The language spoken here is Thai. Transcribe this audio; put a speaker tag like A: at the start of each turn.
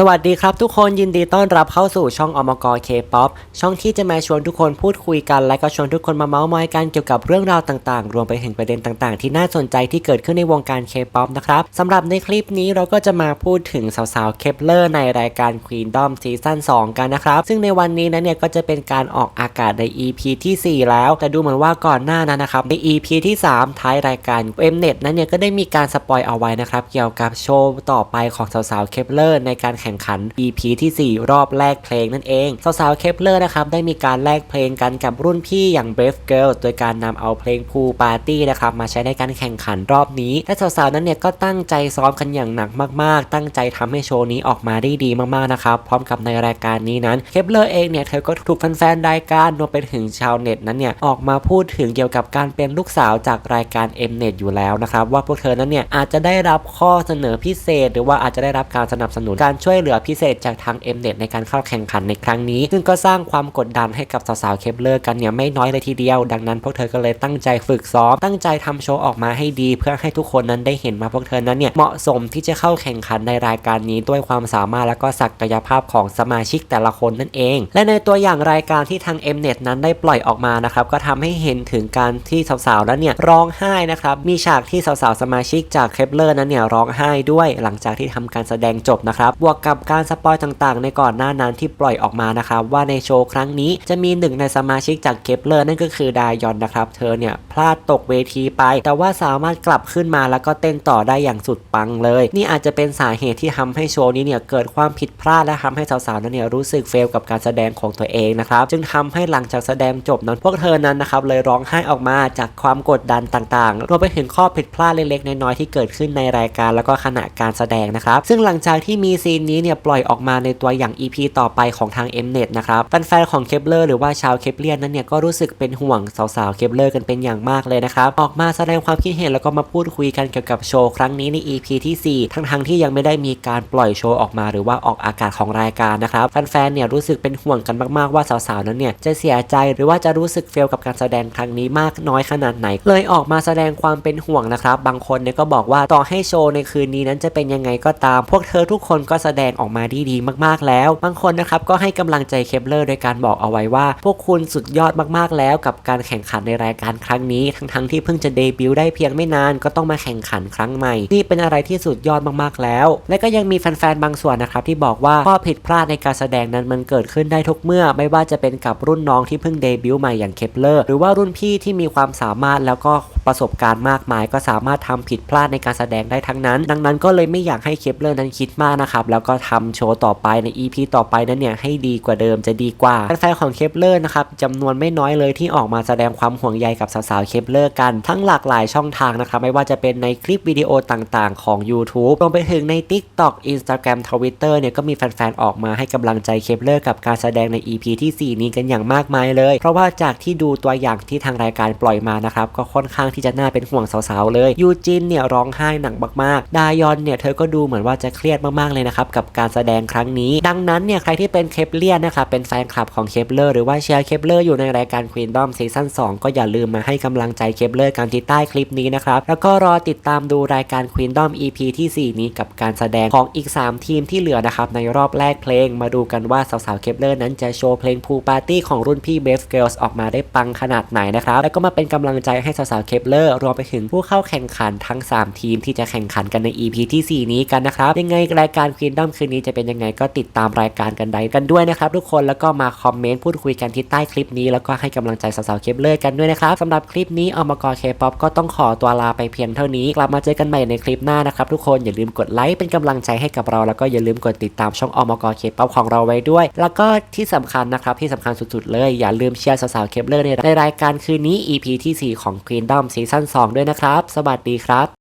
A: สวัสดีครับทุกคนยินดีต้อนรับเข้าสู่ช่องอมกเคป๊อปช่องที่จะมาชวนทุกคนพูดคุยกัน และก็ชวนทุกคนมาเมาส์มอยกันเกี่ยวกับเรื่องราวต่างๆ รวมไปถึงประเด็นต่างๆ ที่น่าสนใจที่เกิดขึ้นในวงการเคป๊อปนะครับสำหรับในคลิปนี้เราก็จะมาพูดถึงสาวๆเคปเลอร์ในรายการ Queendom ซีซั่น2กันนะครับ ซึ่งในวันนี้นะเนี่ยก็จะเป็นการออกอากาศใน EP ที่ 4 แล้ว แต่ดูเหมือนว่าก่อนหน้านั้นนะครับใน EP ที่ 3 ท้ายรายการ Mnet นั้นเนี่ยก็ได้มีการสปอยเอาไว้นะครับเกี่ยวกับโชว์ต่อไปของสาวๆเคปเลอร์ในการข่งขัน EP ที่ 4 รอบแลกเพลงนั่นเอง สาวๆเคปเลอร์นะครับได้มีการแลกเพลงกันกับรุ่นพี่อย่าง Brave Girl โดยการนำเอาเพลง Pool Party นะครับมาใช้ในการแข่งขันรอบนี้ และสาวๆนั้นเนี่ยก็ตั้งใจซ้อมกันอย่างหนักมากๆ ตั้งใจทำให้โชว์นี้ออกมาได้ดีมากๆนะครับพร้อมกับในรายการนี้นั้นเคปเลอร์เองเนี่ยเธอก็ถูกแฟนๆรายการรวมไปถึงชาวเน็ตนั้นเนี่ยออกมาพูดถึงเกี่ยวกับการเป็นลูกสาวจากรายการ Mnet อยู่แล้วนะครับว่าพวกเธอนั้นเนี่ยอาจจะได้รับข้อเสนอพิเศษ หรือว่าอาจจะได้รับการสนับสนุนการช่วยเหลือพิเศษจากทาง Mnet ในการเข้าแข่งขันในครั้งนี้ ซึ่งก็สร้างความกดดันให้กับสาวๆเคปเลอร์กันเนี่ยไม่น้อยเลยทีเดียว ดังนั้นพวกเธอก็เลยตั้งใจฝึกซ้อม ตั้งใจทำโชว์ออกมาให้ดี เพื่อให้ทุกคนนั้นได้เห็นว่าพวกเธอนั้นเนี่ยเหมาะสมที่จะเข้าแข่งขันในรายการนี้ด้วยความสามารถและก็ศักยภาพของสมาชิกแต่ละคนนั่นเอง และในตัวอย่างรายการที่ทาง Mnet นั้นได้ปล่อยออกมานะครับก็ทำให้เห็นถึงการที่สาวๆนั้นเนี่ยร้องไห้นะครับมีฉากที่สาวๆสมาชิกจากเคปเลอร์นั้นเนี่ยร้องไห้ด้วยหลังจากที่ทำการแสดงจบนะครับบวกกับการสปอยต่างๆ ในก่อนหน้านั้นที่ปล่อยออกมานะครับว่าในโชว์ครั้งนี้จะมีหนึ่งในสมาชิกจากเคปเลอร์นั่นก็คือดายอนนะครับเธอเนี่ยพลาดตกเวทีไป แต่ว่าสามารถกลับขึ้นมาแล้วก็เต้นต่อได้อย่างสุดปังเลย นี่อาจจะเป็นสาเหตุที่ทำให้โชว์นี้เนี่ยเกิดความผิดพลาดและทำให้สาวๆนั้นเนี่ยรู้สึกเฟลกับการแสดงของตัวเองนะครับจึงทำให้หลังจากแสดงจบนั้นพวกเธอนั้นนะครับเลยร้องไห้ออกมาจากความกดดันต่างๆรวมไปถึงข้อผิดพลาดเล็กๆน้อยๆที่เกิดขึ้นในรายการแล้วก็ขณะการแสดงนะครับซึ่งหลังจากที่มีซีนนี้เนี่ยปล่อยออกมาในตัวอย่าง EP ต่อไปของทาง Mnet นะครับแฟนๆของเคปเลอร์หรือว่าชาวเคปเลียนนั้นเนี่ยก็รู้สึกเป็นห่วงสาวๆเคปเลอร์กันเป็นอย่างมากเลยนะครับออกมาแสดงความคิดเห็นแล้วก็มาพูดคุยกันเกี่ยวกับโชว์ครั้งนี้ใน EP ที่ 4 ทั้งๆที่ยังไม่ได้มีการปล่อยโชว์ออกมาหรือว่าออกอากาศของรายการนะครับแฟนๆเนี่ยรู้สึกเป็นห่วงกันมากๆว่าสาวๆนั้นเนี่ยจะเสียใจหรือว่าจะรู้สึกเฟลกับการแสดงครั้งนี้มากน้อยขนาดไหน เลยออกมาแสดงความเป็นห่วงนะครับบางคนเนี่ยก็บอกว่าต่อให้โชว์ในคืนนี้นั้นจะเป็นยังไงก็ตาม พวกเธอทุกคนก็แสดงออกมาดีดีมากๆแล้ว บางคนนะครับก็ให้กำลังใจเคปเลอร์โดยการบอกเอาไว้ว่า พวกคุณสุดยอดมากๆแล้ว กับการแข่งขันในรายการครั้งนี้ ทั้งๆที่เพิ่งจะเดบิวต์ได้เพียงไม่นานก็ต้องมาแข่งขันครั้งใหม่นี่เป็นอะไรที่สุดยอดมากๆแล้ว และก็ยังมีแฟนๆบางส่วนนะครับที่บอกว่าข้อผิดพลาดในการแสดงนั้นมันเกิดขึ้นได้ทุกเมื่อ ไม่ว่าจะเป็นกับรุ่นน้องที่เพิ่งเดบิวต์ใหม่อย่างเคปเลอร์หรือว่ารุ่นพี่ที่มีความสามารถแล้วก็ ประสบการณ์มากมาย ก็สามารถทำผิดพลาดในการแสดงได้ทั้งนั้น ดังนั้นก็เลยไม่อยากให้เคปเลอร์นั้นคิดมากนะครับ แล้วก็ทำโชว์ต่อไปใน EP ต่อไปนั้นเนี่ยให้ดีกว่าเดิมจะดีกว่าแฟนๆของเคปเลอร์นะครับจำนวนไม่น้อยเลยที่ออกมาแสดงความห่วงใยกับสาวๆเคปเลอร์กันทั้งหลากหลายช่องทางนะครับไม่ว่าจะเป็นในคลิปวิดีโอต่างๆ ของ YouTube รวมไปถึงใน TikTok Instagram Twitter เนี่ยก็มีแฟนๆออกมาให้กำลังใจเคปเลอร์กับการแสดงใน EP ที่ 4 นี้กันอย่างมากมายเลย เพราะว่าจากที่ดูตัวอย่างที่ทางรายการปล่อยมานะครับก็ค่อนข้างที่จะน่าเป็นห่วงสาวๆเลย ยูจินเนี่ยร้องไห้หนักมากๆ ดายอนเนี่ยเธอก็ดูเหมือนว่าจะเครียดมากๆเลยนะครับกับการแสดงครั้งนี้ ดังนั้นเนี่ยใครที่เป็นเคปเลียนนะครับเป็นแฟนคลับของเคปเลอร์หรือว่าเชียร์เคปเลอร์อยู่ในรายการ Queendom ซีซั่น2ก็อย่าลืมมาให้กำลังใจเคปเลอร์กันที่ใต้คลิปนี้นะครับแล้วก็รอติดตามดูรายการ Queendom EP ที่ 4 นี้กับการแสดงของอีก 3 ทีมที่เหลือนะครับในรอบแรกเพลงมาดูกันว่าสาวๆเคปเลอร์นั้นจะโชว์เพลง Pool Party ของรุ่นพี่ Brave Girls ออกมาได้ปังขนาดไหนนะครับแล้วก็มาเป็นกำลังใจให้สาวๆเคปเลอร์รวมไปถึงผู้เข้าแข่งขันทั้ง 3 ทีมที่จะแข่งขันกันใน EP ที่ 4 นี้กันนะครับ ยังไงรายการ Queendom คืนนี้จะเป็นยังไงก็ติดตามรายการกันได้กันด้วยนะครับทุกคนแล้วก็มาคอมเมนต์พูดคุยกันที่ใต้คลิปนี้แล้วก็ให้กำลังใจสาวๆเคปเลอร์กันด้วยนะครับสำหรับคลิปนี้อมกรเคป๊อปก็ต้องขอตัวลาไปเพียงเท่านี้ กลับมาเจอกันใหม่ในคลิปหน้านะครับทุกคนอย่าลืมกดไลค์เป็นกำลังใจให้กับเราแล้วก็อย่าลืมกดติดตามช่องอมกรเคป๊อปของเราไว้ด้วย แล้วก็ที่สำคัญนะครับที่สำคัญสุดๆเลย อย่าลืมเชียร์สาวๆเคปเลอร์ในรายการคืนนี้ EP ที่ 4 ของ Queendom ซีซั่น2ด้วยนะครับ สวัสดีครับ